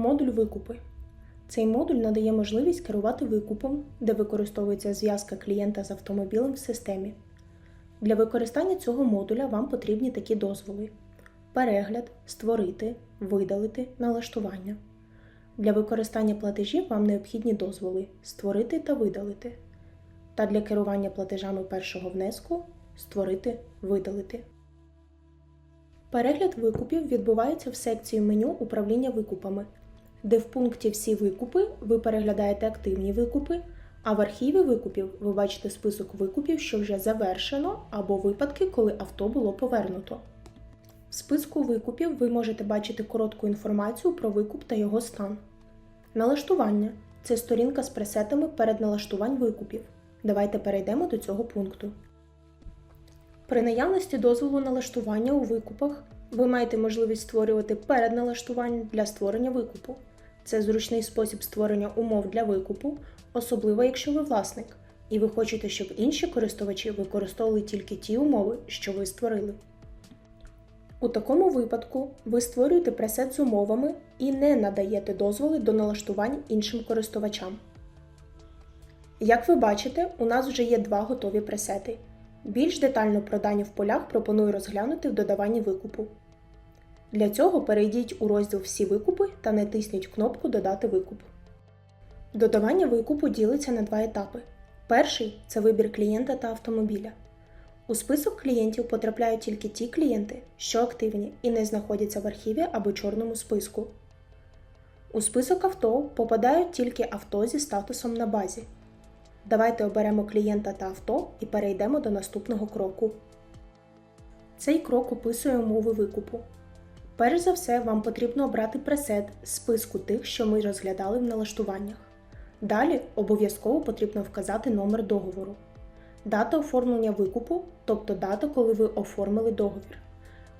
Модуль викупи. Цей модуль надає можливість керувати викупом, де використовується зв'язка клієнта з автомобілем в системі. Для використання цього модуля вам потрібні такі дозволи: перегляд, створити, видалити, налаштування. Для використання платежів вам необхідні дозволи створити та видалити. Та для керування платежами першого внеску створити, видалити. Перегляд викупів відбувається в секції меню управління викупами, де в пункті Всі викупи ви переглядаєте активні викупи, а в архіві викупів ви бачите список викупів, що вже завершено, або випадки, коли авто було повернуто. В списку викупів ви можете бачити коротку інформацію про викуп та його стан. Налаштування це сторінка з пресетами перед налаштувань викупів. Давайте перейдемо до цього пункту. При наявності дозволу налаштування у викупах ви маєте можливість створювати передналаштування для створення викупу. Це зручний спосіб створення умов для викупу, особливо якщо ви власник, і ви хочете, щоб інші користувачі використовували тільки ті умови, що ви створили. У такому випадку ви створюєте пресет з умовами і не надаєте дозволи до налаштувань іншим користувачам. Як ви бачите, у нас вже є два готові пресети. Більш детально про дані в полях пропоную розглянути в додаванні викупу. Для цього перейдіть у розділ Всі викупи та натисніть кнопку Додати викуп. Додавання викупу ділиться на два етапи. Перший це вибір клієнта та автомобіля. У список клієнтів потрапляють тільки ті клієнти, що активні і не знаходяться в архіві або чорному списку. У список авто попадають тільки авто зі статусом на базі. Давайте оберемо клієнта та авто і перейдемо до наступного кроку. Цей крок описує умови викупу. Перш за все, вам потрібно обрати пресет з списку тих, що ми розглядали в налаштуваннях. Далі обов'язково потрібно вказати номер договору. Дата оформлення викупу, тобто дата, коли ви оформили договір.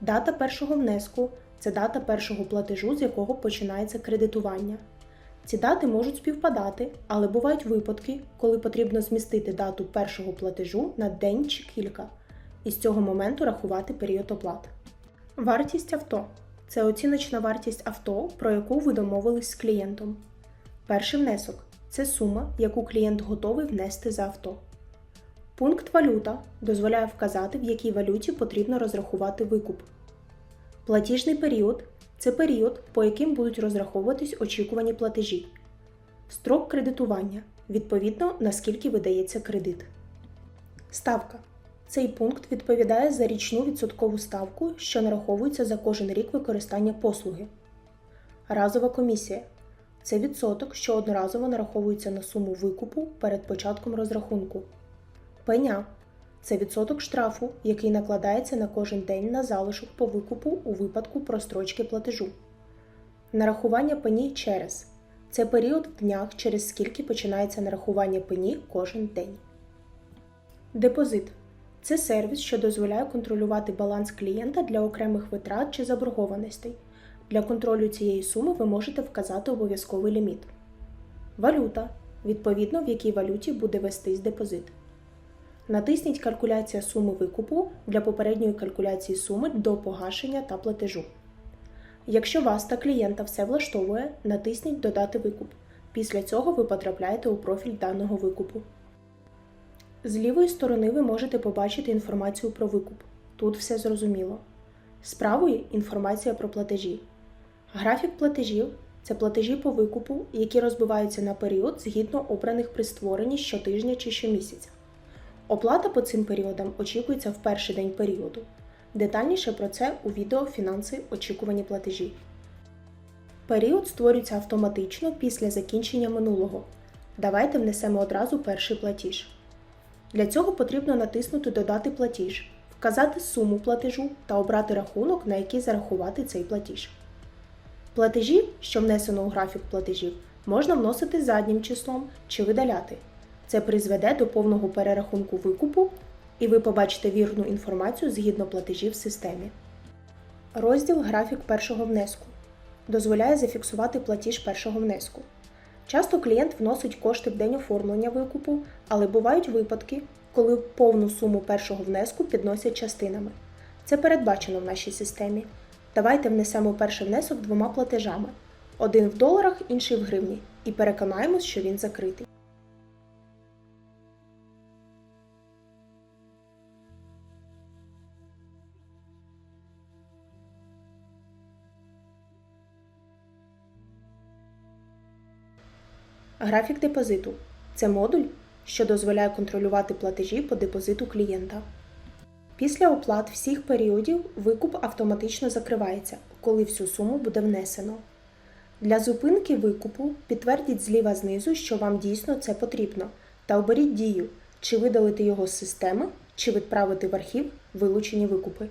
Дата першого внеску це дата першого платежу, з якого починається кредитування. Ці дати можуть співпадати, але бувають випадки, коли потрібно змістити дату першого платежу на день чи кілька, і з цього моменту рахувати період оплат. Вартість авто це оціночна вартість авто, про яку ви домовились з клієнтом. Перший внесок це сума, яку клієнт готовий внести за авто. Пункт валюта дозволяє вказати, в якій валюті потрібно розрахувати викуп. Платіжний період це період, по яким будуть розраховуватись очікувані платежі. Строк кредитування відповідно наскільки видається кредит. Ставка. Цей пункт відповідає за річну відсоткову ставку, що нараховується за кожен рік використання послуги. Разова комісія це відсоток, що одноразово нараховується на суму викупу перед початком розрахунку. Пеня це відсоток штрафу, який накладається на кожен день на залишок по викупу у випадку прострочки платежу. Нарахування пені через це період в днях, через скільки починається нарахування пені кожен день. Депозит це сервіс, що дозволяє контролювати баланс клієнта для окремих витрат чи заборгованостей. Для контролю цієї суми ви можете вказати обов'язковий ліміт. Валюта відповідно, в якій валюті буде вестись депозит. Натисніть Калькуляція суми викупу для попередньої калькуляції суми до погашення та платежу. Якщо вас та клієнта все влаштовує, натисніть Додати викуп. Після цього ви потрапляєте у профіль даного викупу. З лівої сторони ви можете побачити інформацію про викуп. Тут все зрозуміло. З правої інформація про платежі. Графік платежів це платежі по викупу, які розбиваються на період згідно обраних при створенні щотижня чи щомісяця. Оплата по цим періодам очікується в перший день періоду. Детальніше про це у відео Фінанси очікувані платежі. Період створюється автоматично після закінчення минулого. Давайте внесемо одразу перший платіж. Для цього потрібно натиснути Додати платіж, вказати суму платежу та обрати рахунок, на який зарахувати цей платіж. Платежі, що внесено у графік платежів, можна вносити заднім числом чи видаляти. Це призведе до повного перерахунку викупу, і ви побачите вірну інформацію згідно платежів в системі. Розділ Графік першого внеску дозволяє зафіксувати платіж першого внеску. Часто клієнт вносить кошти в день оформлення викупу, але бувають випадки, коли повну суму першого внеску підносять частинами. Це передбачено в нашій системі. Давайте внесемо перший внесок двома платежами. Один в доларах, інший в гривні. І переконаємось, що він закритий. Графік депозиту це модуль, що дозволяє контролювати платежі по депозиту клієнта. Після оплат всіх періодів викуп автоматично закривається, коли всю суму буде внесено. Для зупинки викупу підтвердіть зліва знизу, що вам дійсно це потрібно, та оберіть дію, чи видалити його з системи, чи відправити в архів вилучені викупи.